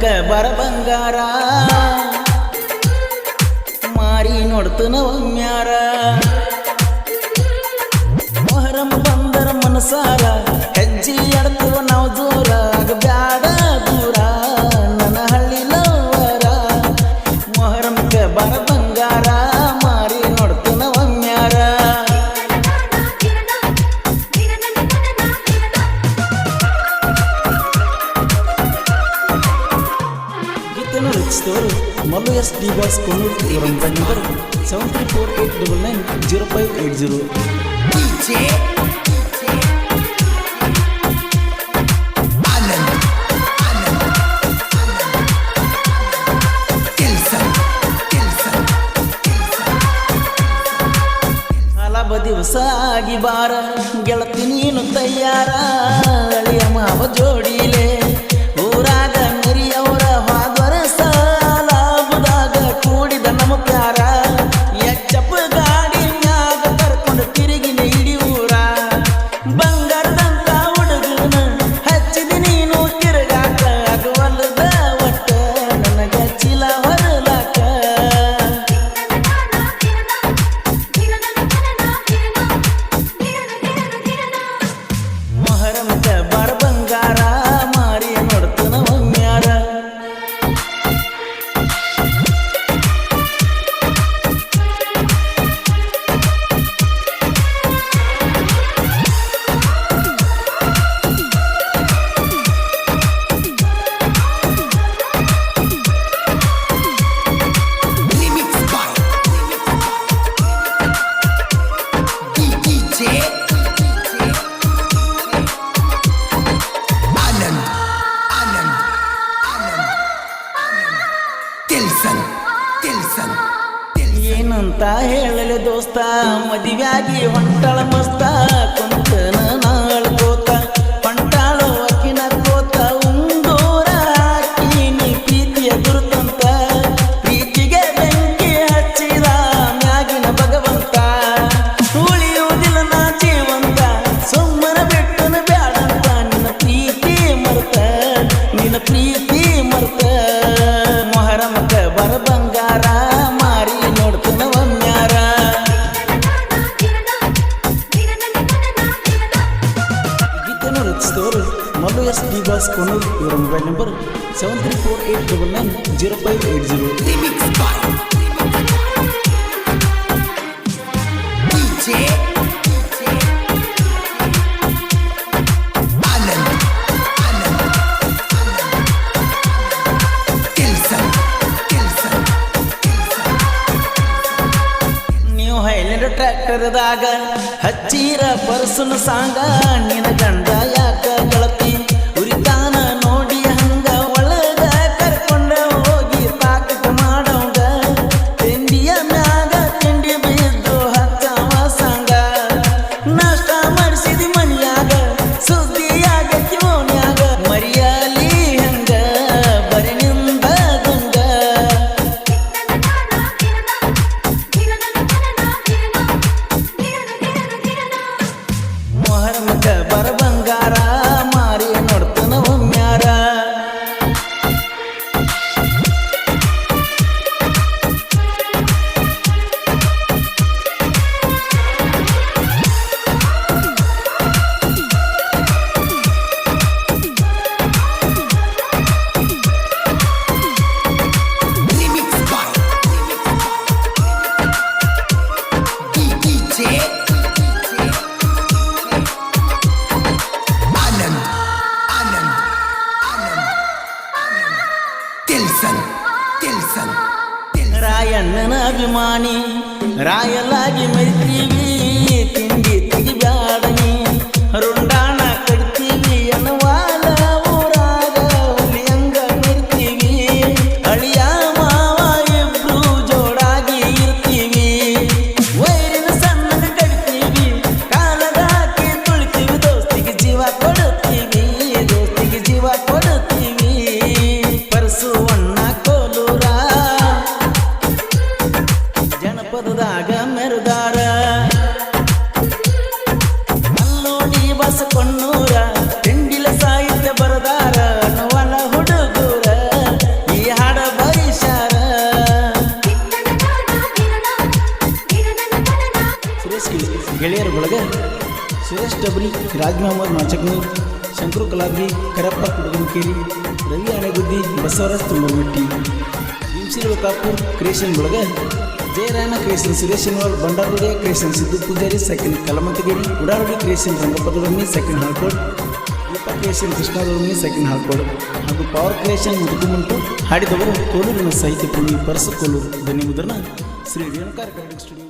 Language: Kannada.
ಮುಖಕ್ಕ ಬರ ಬಂಗಾರ. ಮಾರಿ ನೋಡ್ತನ ಒಮ್ಮ್ಯಾರ ಮೊಹರಂ ಬಂದರ ಮನಸಾರ. Mobile number seven three four eight double nine zero five eight zero DJ Anand Anand Kelson Kelson ಹಲಬ ದಿವಸ ಆಗಿ ಬಾರ ಗೆಳತಿ ನೀನು ತಯ್ಯಾರ ಅಳಿಯ ಮಾವ ಜೋಡಿಲೆ ಹೇಳಲೆ ದೋಸ್ತ, ಮದುವೆಯಾಗಿ ಹೊಂಟಳ ಮಸ್ತ, ಕುಂತನ ನಾಳ್ಕೋತ ಹೊಂಟಾಳು ಅಕ್ಕಿನ ಕೋತ ಉಂಗೋರ ಹಾಕಿ ನೀ ಪ್ರೀತಿಯ ಗುರುತಂತ, ಪ್ರೀತಿಗೆ ಬೆಂಕಿ ಹಚ್ಚಿದ ಮ್ಯಾಗಿನ ಭಗವಂತ. ಉಳಿಯುವುದಿಲ್ಲ ನಾ ಜೀವಂತ ಸುಮ್ಮನ ಬಿಟ್ಟನ ಬ್ಯಾಡಂತ, ನಿನ್ನ ಪ್ರೀತಿ ಮರುತ, ನಿನ್ನ ಪ್ರೀತಿ ರಚಿಸಿದವರು ಮಲ್ಲು ಎಸ್ ಡಿ ಬಾಸ್ ಕೊನು ಇವರ mobile number seven three four eight double nine zero five eight zero ಟ್ರ್ಯಾಕ್ಟರ್ದಾಗ ಹಚ್ಚೀರ ಪರ್ಸನ್ ಸಾಂಗ ನಿನ ಗಂಡ ஆரம்பித்த Kelson Kelson ರಾಯಣ್ಣನ ಅಭಿಮಾನಿ ರಾಯಲಾಗಿ ಮರಿತೀವಿ ಓದದಾಗ ಮೆರುದಾರ. ಅಲ್ಲೋಡಿ ಬಸ ಕೊಣ್ಣೂರ ತಿಂಡಿಲ ಸಾಹಿತ್ಯ ಬರದಾರ ನವನ ಹುಡುಗೂರ, ಈ ಹಾಡ ಬೈಸಾರ ಸುರೇಶ್ ಗೆಳೆಯರ ಸುರೇಶ್ ಡಬ್ರಿ ರಾಜ್ಮಹಮ್ಮದ್ ಮಾಚಕ್ನಿ ಶಂಕರು ಕಲಾಬ್ರಿ ಕರಪ್ಪ ಕುಡುಗನಕೇರಿ, ರವಿ ಅಣೆಗುದ್ದಿ ಬಸವರಾಜ್ ತುಂಬಮಟ್ಟಿ ಹಿಂಸಿರುವ ಕಾಪು ಕ್ರಿಯೇಷನ್ ಬಳಗ ಜಯರಾಯನ creation Suresh Shanivar ಬಂಡಾರುಡಿಯ creation, Siddu Pujari, second Kalamatagiri Udarudi creation, ರಂಗಪದವರ್ಮಿ, second ಹಾಲ್ಕೋಡ್ Deepa creation ಕೃಷ್ಣದೊಡನೆ ಸೆಕೆಂಡ್ ಹಾಲ್ಕೋಡ್ ಹಾಗೂ ಪವರ್ ಕ್ರಿಯೇಷನ್, ಮುದುಕುಮಂಟು, ಹಾಡಿದವರು ಕೋಲೂರಿನ ಸಾಹಿತ್ಯ ಪ್ರೇಮಿ ಪರಸು ಕೋಲೂರು ಧ್ವನಿ ಮುದ್ರಣ ಶ್ರೀ ರೇಣುಕಾರ ಕನ್ನಡ ಸ್ಟುಡಿಯೋ.